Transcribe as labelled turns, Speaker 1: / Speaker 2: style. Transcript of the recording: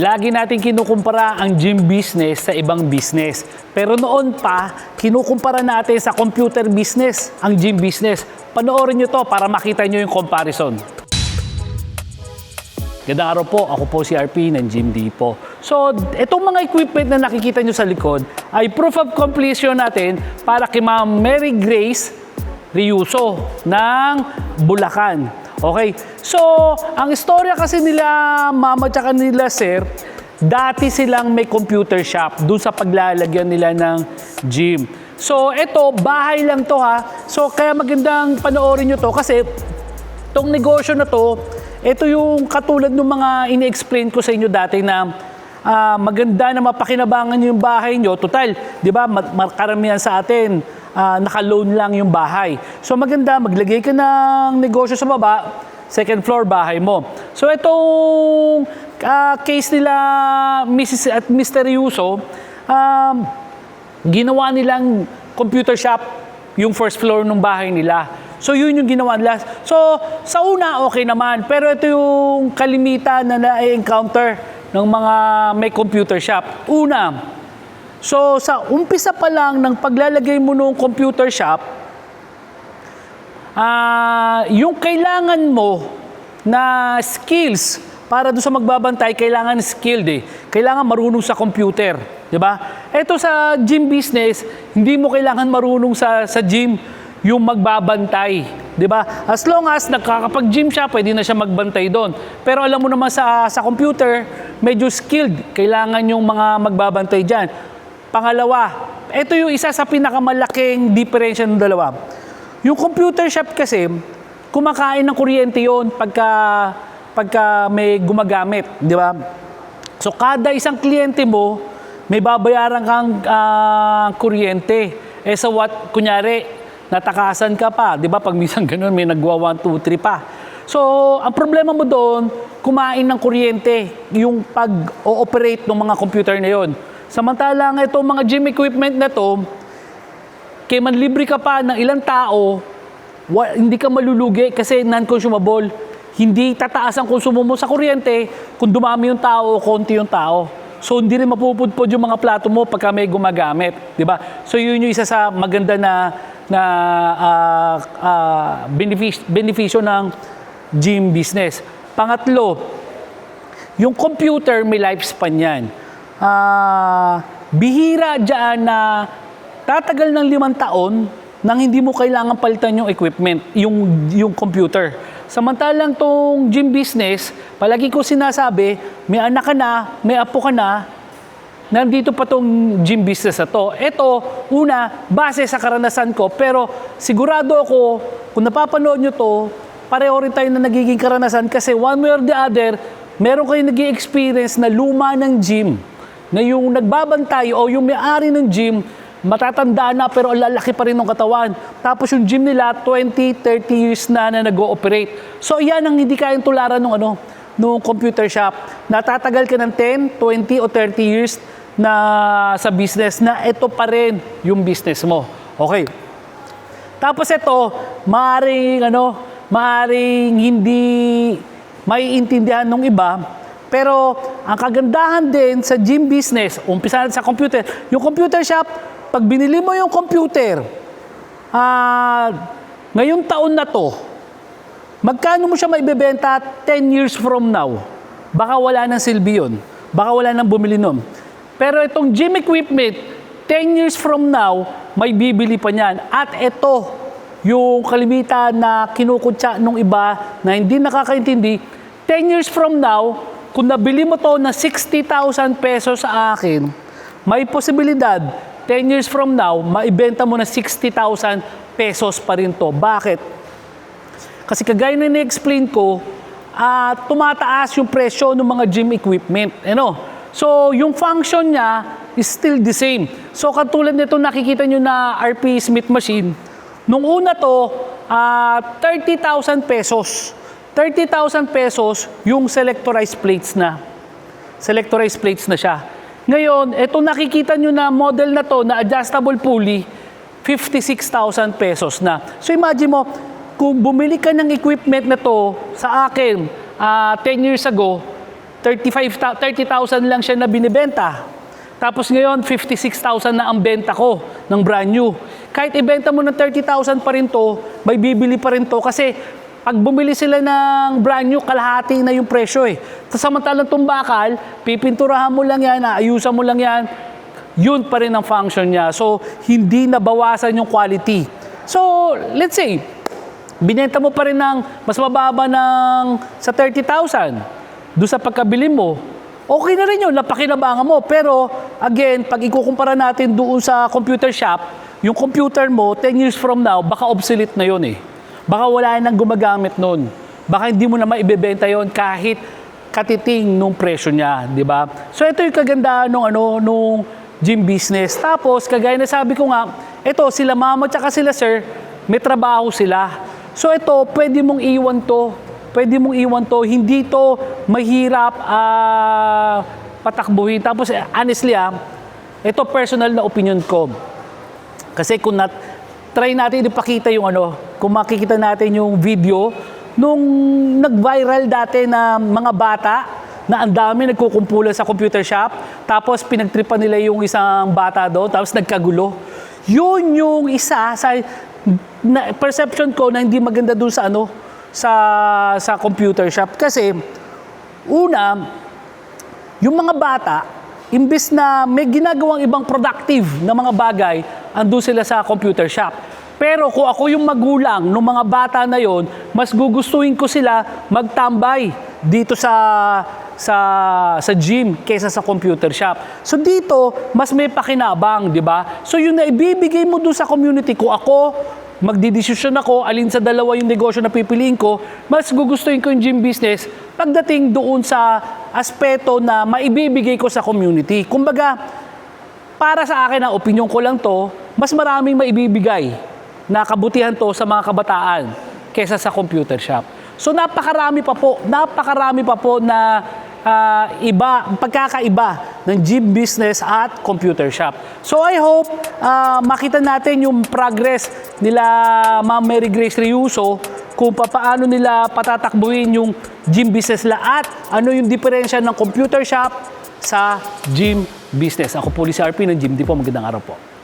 Speaker 1: lagi natin kinukumpara ang gym business sa ibang business. Pero noon pa, kinukumpara natin sa computer business, ang gym business. Panoorin nyo to para makita nyo yung comparison. Gandang araw po, ako po si RP ng Gym Depot. So, itong mga equipment na nakikita nyo sa likod ay proof of completion natin para kay Ma'am Mary Grace Riuso ng Bulacan. Okay, so ang istorya kasi nila mama at nila sir, dati silang may computer shop dun sa paglalagyan nila ng gym. So, ito, bahay lang to ha. So, kaya magandang panoorin nyo to kasi Itong negosyo na to, ito yung katulad ng mga ini-explain ko sa inyo dati na ah, maganda na mapakinabangan yung bahay nyo. Total, di ba, karamihan sa atin, ah, naka-loan lang yung bahay. So maganda, maglagay ka ng negosyo sa baba, second floor bahay mo. So itong ah, case nila Mrs. at Mr. Yuso, um, ginawa nilang computer shop yung first floor ng bahay nila. So yun yung ginawa nila. So sa una okay naman, pero ito yung kalimitan na na-encounter ng mga may computer shop. Una, so sa umpisa pa lang ng paglalagay mo ng computer shop, ah yung kailangan mo na skills para doon sa magbabantay, kailangan skilled eh. Kailangan marunong sa computer. Di ba? Ito sa gym business, hindi mo kailangan marunong sa, sa gym yung magbabantay. Di ba? As long as nagkakapag-gym siya, pwede na siya magbantay doon. Pero alam mo naman sa, sa computer, medyo skilled. Kailangan yung mga magbabantay dyan. Pangalawa, ito yung isa sa pinakamalaking diferensya ng dalawa. Yung computer shop kasi, kumakain ng kuryente yon pagka, pagka may gumagamit, di ba? So kada isang kliyente mo, may babayaran kang ah, kuryente. Eh sa what, kunyari, natakasan ka pa, di ba? Pag minsan ganun, may nagwa 1, 2, 3 pa. So, ang problema mo doon, kumain ng kuryente, yung pag-ooperate ng mga computer na yon. Samantalang itong mga gym equipment na to, kaya manlibre ka pa ng ilang tao, hindi ka malulugi kasi non-consumable. Hindi tataas ang konsumo mo sa kuryente kung dumami yung tao o konti yung tao. So hindi rin mapupudpod yung mga plato mo pagka may gumagamit, di ba? So yun yung isa sa maganda na na ah, benefis- benepisyo ng gym business. Pangatlo, yung computer may lifespan yan. Ah, bihira dyan na tatagal ng limang taon nang hindi mo kailangan palitan yung equipment, yung, yung computer. Samantalang tong gym business, palagi ko sinasabi, may anak ka na, may apo ka na, nandito pa tong gym business na to. Ito, una, base sa karanasan ko, pero sigurado ako, kung napapanood nyo to, pareho rin tayo na nagiging karanasan kasi one way or the other, meron kayo nag experience na luma ng gym, na yung nagbabantay o yung may-ari ng gym, matatanda na pero lalaki pa rin ng katawan. Tapos yung gym nila, 20, 30 years na na nag-ooperate. So yan ang hindi kayang tularan ng ano, nung computer shop. Natatagal ka ng 10, 20 o 30 years na sa business na ito pa rin yung business mo. Okay. Tapos ito, maaring ano, maaring hindi maiintindihan ng iba, pero ang kagandahan din sa gym business, umpisa sa computer, yung computer shop, pag binili mo yung computer, ah, ngayong taon na to, magkano mo siya maibebenta 10 years from now? Baka wala nang silbi yun. Baka wala nang bumili nun. Pero itong gym equipment, 10 years from now, may bibili pa niyan. At ito, yung kalimitan na kinukutsa nung iba na hindi nakakaintindi, 10 years from now, kung nabili mo to na 60,000 pesos sa akin, may posibilidad, 10 years from now, maibenta mo na 60,000 pesos pa rin to. Bakit? Kasi kagaya na ni-explain ko, ah, tumataas yung presyo ng mga gym equipment. Ano? So, yung function niya is still the same. So, katulad nito nakikita nyo na RP Smith machine, nung una to, ah, 30,000 pesos. 30,000 pesos yung selectorized plates na. Selectorized plates na siya. Ngayon, ito nakikita nyo na model na to, na adjustable pulley, 56,000 pesos na. So imagine mo, kung bumili ka ng equipment na to sa akin ah, 10 years ago, 35, ta- 30,000 lang siya na binibenta. Tapos ngayon, 56,000 na ang benta ko ng brand new. Kahit ibenta mo ng 30,000 pa rin to, may bibili pa rin to kasi pag bumili sila ng brand new, kalahati na yung presyo eh. Tapos samantalang itong bakal, pipinturahan mo lang yan, ayusan mo lang yan, yun pa rin ang function niya. So, hindi nabawasan yung quality. So, let's say, binenta mo pa rin ng mas mababa ng sa 30,000 doon sa pagkabili mo, okay na rin yun, napakinabangan mo. Pero, again, pag ikukumpara natin doon sa computer shop, yung computer mo, 10 years from now, baka obsolete na yun eh. Baka wala nang gumagamit nun. Baka hindi mo na maibebenta yon kahit katiting nung presyo niya, di ba? So ito yung kagandahan nung ano nung gym business. Tapos kagaya na sabi ko nga, ito sila mama at sila sir, may trabaho sila. So ito, pwede mong iwan to. Pwede mong iwan to. Hindi to mahirap ah, patakbuhin. Tapos honestly ah, ito personal na opinion ko. Kasi kung nat try natin ipakita yung ano, kung makikita natin yung video nung nag-viral dati na mga bata na ang dami nagkukumpulan sa computer shop, tapos pinagtripan nila yung isang bata doon, tapos nagkagulo. Yun yung isa sa na, perception ko na hindi maganda doon sa ano sa sa computer shop kasi una yung mga bata, imbes na may ginagawang ibang productive na mga bagay, andun sila sa computer shop. Pero kung ako yung magulang ng mga bata na yon, mas gugustuhin ko sila magtambay dito sa sa sa gym kaysa sa computer shop. So dito, mas may pakinabang, di ba? So yun na ibibigay mo doon sa community ko ako magdidesisyon ako alin sa dalawa yung negosyo na pipiliin ko, mas gugustuhin ko yung gym business pagdating doon sa aspeto na maibibigay ko sa community. Kumbaga, para sa akin, ang opinion ko lang to, mas maraming maibibigay na kabutihan to sa mga kabataan kesa sa computer shop. So napakarami pa po, napakarami pa po na ah, iba, pagkakaiba ng gym business at computer shop. So I hope ah, makita natin yung progress nila Ma'am Mary Grace Riuso kung paano nila patatakbuhin yung gym business nila at ano yung diferensya ng computer shop sa gym business. Ako po si RP ng Gym Di po. Magandang araw po.